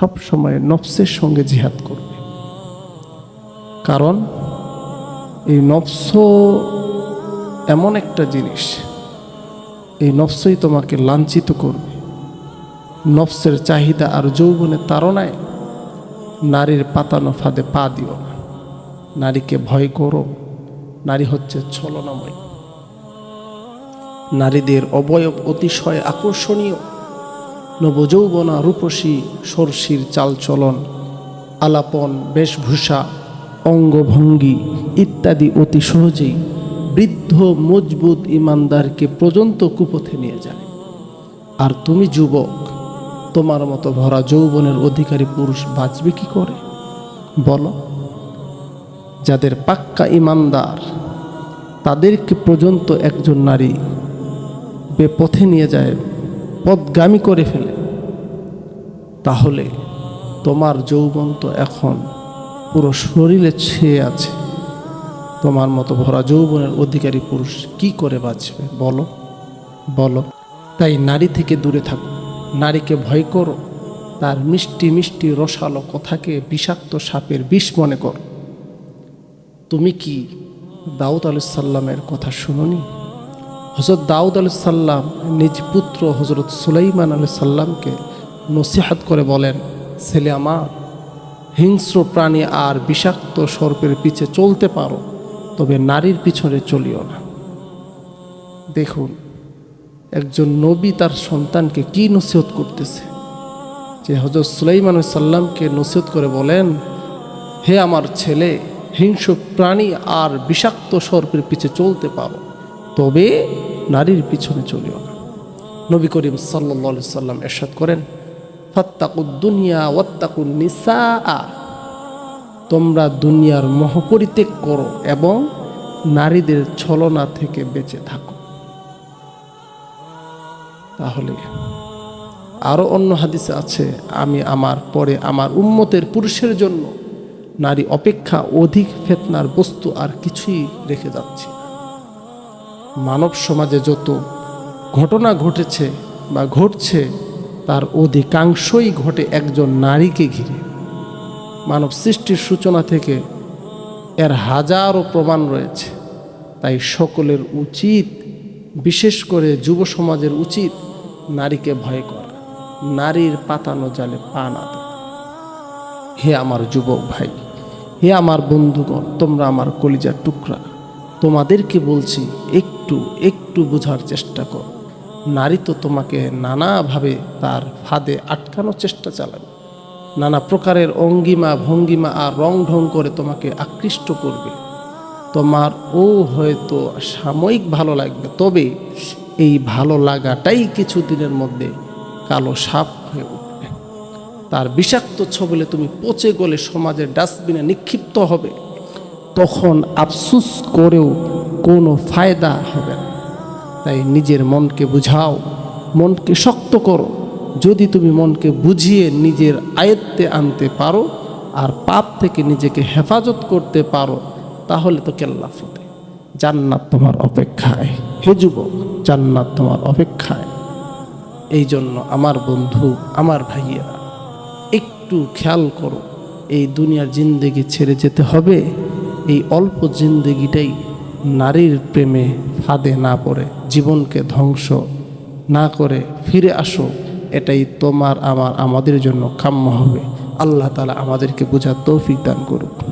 সব সময় নফসের সঙ্গে জিহাদ করবে। কারণ এই নফস এমন একটা জিনিস, এই নফসই তোমাকে লাঞ্ছিত করবে। নফসের চাহিদা আর যৌবনের তাড়নায় নারীর পাতানো ফাঁদে পা দিও না। নারীকে ভয় করো, নারী হচ্ছে ছলনাময়। নারীদের অবয়ব অতিশয় আকর্ষণীয়। নবযৌবনা রূপসী সরসির চালচলন, আলাপন বেশভূষা, অঙ্গভঙ্গি ইত্যাদি অতি সহজেই বৃদ্ধ মজবুত ইমানদারকে পর্যন্ত কুপথে নিয়ে যায়। আর তুমি যুবক, তোমার মতো ভরা যৌবনের অধিকারী পুরুষ বাঁচবে কি করে? বলো। যাদের পাক্কা ইমানদার, তাদেরকে পর্যন্ত একজন নারী বেপথে নিয়ে যায় পদগামী করে ফেলে। তাহলে তোমার যৌবন তো এখন পুরো শরীরে ছেয়ে আছে। তোমার মতো ভরা যৌবনের অধিকারী পুরুষ কি করে বাঁচবে? বলো বলো। তাই নারী থেকে দূরে থাকো। নারীকে ভয় করো। তার মিষ্টি মিষ্টি রসালো কথাকে বিষাক্ত সাপের বিষ মনে করো। তুমি কি দাউদ আলুসাল্লামের কথা শুনোনি? হজরত দাউদ আলুসাল্লাম নিজ পুত্র হজরত সুলাইমান আলু সাল্লামকে নসিহাত করে বলেন, ছেলে আমার, হিংস্র প্রাণী আর বিষাক্ত সর্পের পিছে চলতে পারো, তবে নারীর পিছনে চলিও না। দেখুন, একজন নবী তার সন্তানকে কি নসিহত করতেছে? যে হজরত সুলাইমান সাল্লামকে নসিহত করে বলেন, হে আমার ছেলে, হিংস্র প্রাণী আর বিষাক্ত সর্পের পিছে চলতে পারো, তবে নারীর পিছনে চলিও না। নবী করিম সাল্লা সাল্লাম এরশাদ করেন নিসা তোমরা দুনিয়ার মোহ পরিত্যাগ করো এবং নারীদের ছলনা থেকে বেঁচে থাকো। তাহলে আরও অন্য হাদিসে আছে, আমি আমার পরে আমার উম্মতের পুরুষের জন্য নারী অপেক্ষা অধিক ফেতনার বস্তু আর কিছুই রেখে যাচ্ছি। মানব সমাজে যত ঘটনা ঘটেছে বা ঘটছে, তার অধিকাংশই ঘটে একজন নারীকে ঘিরে। মানব সৃষ্টির সূচনা থেকে এর হাজারো প্রমাণ রয়েছে। তাই সকলের উচিত, বিশেষ করে যুব সমাজের উচিত, নারীকে ভয় করা, নারীর পাতানো জালে পা না হে আমার যুবক ভাই, হে আমার বন্ধুগণ, তোমরা আমার কলিজার টুকরা। তোমাদেরকে বলছি একটু একটু বোঝার চেষ্টা কর। নারী তো তোমাকে নানাভাবে তার ফাঁদে আটকানোর চেষ্টা চালাবে। নানা প্রকারের অঙ্গিমা, ভঙ্গিমা আর রং ঢং করে তোমাকে আকৃষ্ট করবে। তোমার ও হয়তো সাময়িক ভালো লাগবে, তবে এই ভালো লাগাটাই কিছুদিনের মধ্যে কালো সাপ হয়ে উঠবে। তার বিষাক্ত ছবলে তুমি পচে গলে সমাজের ডাস্টবিনে নিক্ষিপ্ত হবে। তখন আফসুস করেও কোনো ফায়দা হবে না। তাই নিজের মনকে বুঝাও, মনকে শক্ত করো। যদি তুমি মনকে বুঝিয়ে নিজের আয়ত্তে আনতে পারো আর পাপ থেকে নিজেকে হেফাজত করতে পারো, তাহলে তো কেল্লা ফতে জান্নাত তোমার অপেক্ষায়। হে যুবক, জান্নাত তোমার অপেক্ষায়। এই জন্য আমার বন্ধু, আমার ভাইয়েরা, একটু খেয়াল করো, এই দুনিয়ার জিন্দেগি ছেড়ে যেতে হবে, এই অল্প জিন্দেগিটাই নারীর প্রেমে ফাঁদে না পড়ে, জীবনকে ধ্বংস না করে ফিরে আসো। এটাই তোমার, আমার, আমাদের জন্য কাম্য হবে। আল্লাহ তালা আমাদেরকে বোঝার তৌফিক দান করুক।